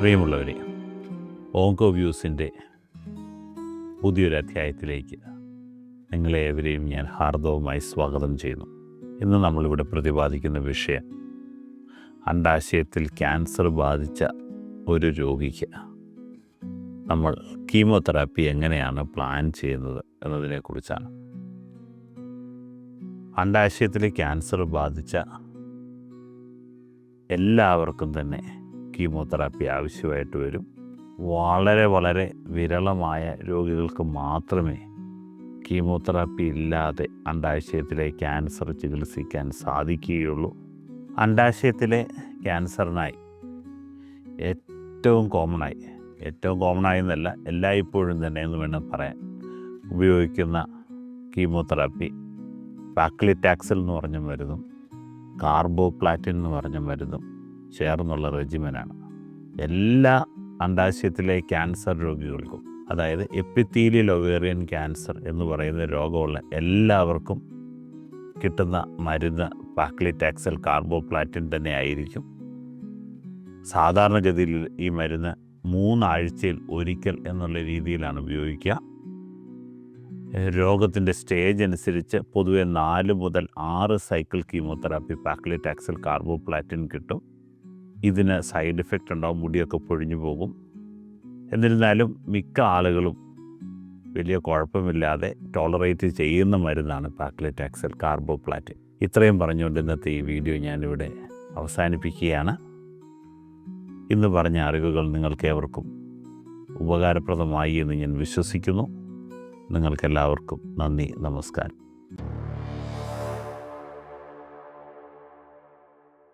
പ്രിയമുള്ളവരെ ഓങ്കോ വ്യൂസിന്റെ പുതിയൊരു അധ്യായത്തിലേക്ക് നിങ്ങളെ ഏവരെയും ഞാൻ ഹാർദവുമായി സ്വാഗതം ചെയ്യുന്നു. ഇന്ന് നമ്മളിവിടെ പ്രതിപാദിക്കുന്ന വിഷയം അണ്ടാശയത്തിൽ ക്യാൻസർ ബാധിച്ച ഒരു രോഗിക്ക് നമ്മൾ കീമോതെറാപ്പി എങ്ങനെയാണ് പ്ലാൻ ചെയ്യുന്നത് എന്നതിനെക്കുറിച്ചാണ്. അണ്ടാശയത്തിൽ ക്യാൻസർ ബാധിച്ച എല്ലാവർക്കും തന്നെ കീമോതെറാപ്പി ആവശ്യമായിട്ട് വരും. വളരെ വളരെ വിരളമായ രോഗികൾക്ക് മാത്രമേ കീമോതെറാപ്പി ഇല്ലാതെ അണ്ടാശയത്തിലെ ക്യാൻസർ ചികിത്സിക്കാൻ സാധിക്കുകയുള്ളൂ. അണ്ടാശയത്തിലെ ക്യാൻസറിനായി ഏറ്റവും കോമണായി ഏറ്റവും കോമണായി എന്നല്ല എല്ലായ്പ്പോഴും തന്നെ എന്ന് വേണം പറയാൻ ഉപയോഗിക്കുന്ന കീമോതെറാപ്പി പാക്ലിറ്റാക്സൽ എന്ന് പറഞ്ഞ മരുന്നും കാർബോപ്ലാറ്റിൻ എന്ന് പറഞ്ഞ മരുന്നും ചേർന്നുള്ള റെജിമനാണ്. എല്ലാ അണ്ടാശയത്തിലെ ക്യാൻസർ രോഗികൾക്കും അതായത് എപ്പിത്തീലിയൽ ഒവേറിയൻ ക്യാൻസർ എന്ന് പറയുന്ന രോഗമുള്ള എല്ലാവർക്കും കിട്ടുന്ന മരുന്ന് പാക്ലിറ്റാക്സൽ കാർബോപ്ലാറ്റിൻ തന്നെ ആയിരിക്കും. സാധാരണഗതിയിൽ ഈ മരുന്ന് മൂന്നാഴ്ചയിൽ ഒരിക്കൽ എന്നുള്ള രീതിയിലാണ് ഉപയോഗിക്കുക. രോഗത്തിന്റെ സ്റ്റേജ് അനുസരിച്ച് പൊതുവെ നാല് മുതൽ ആറ് സൈക്കിൾ കീമോതെറാപ്പി പാക്ലിറ്റാക്സൽ കാർബോപ്ലാറ്റിൻ കിട്ടും. ഇതിന് സൈഡ് എഫക്റ്റ് ഉണ്ടാവും മുടിയൊക്കെ പൊഴിഞ്ഞു പോകും. എന്നിരുന്നാലും മിക്ക ആളുകളും വലിയ കുഴപ്പമില്ലാതെ ടോളറേറ്റ് ചെയ്യുന്ന മരുന്നാണ് പാക്ലിറ്റാക്സൽ കാർബോപ്ലാറ്റിൻ ഇത്രയും പറഞ്ഞുകൊണ്ട് ഇന്നത്തെ ഈ വീഡിയോ ഞാനിവിടെ അവസാനിപ്പിക്കുകയാണ്. ഇന്ന് പറഞ്ഞ അറിവുകൾ നിങ്ങൾക്ക് ഏവർക്കും ഉപകാരപ്രദമായി എന്ന് ഞാൻ വിശ്വസിക്കുന്നു. നിങ്ങൾക്കെല്ലാവർക്കും നന്ദി നമസ്കാരം.